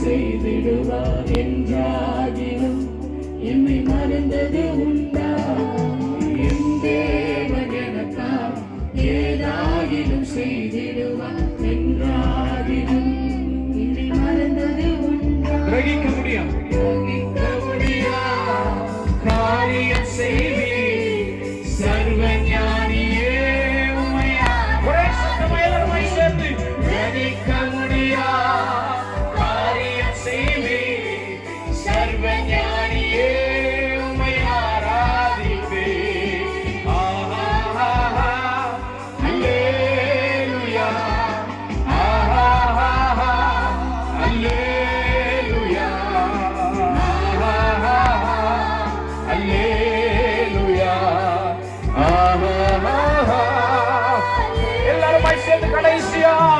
செய்திடுவார் என்றாகிலும் என்னை மறந்தது உன் என்றாகிலும் செய்திடுவான் என்றாகிலும் என்னை மறந்தது உண்டா கிரகிக்க முடியாது are.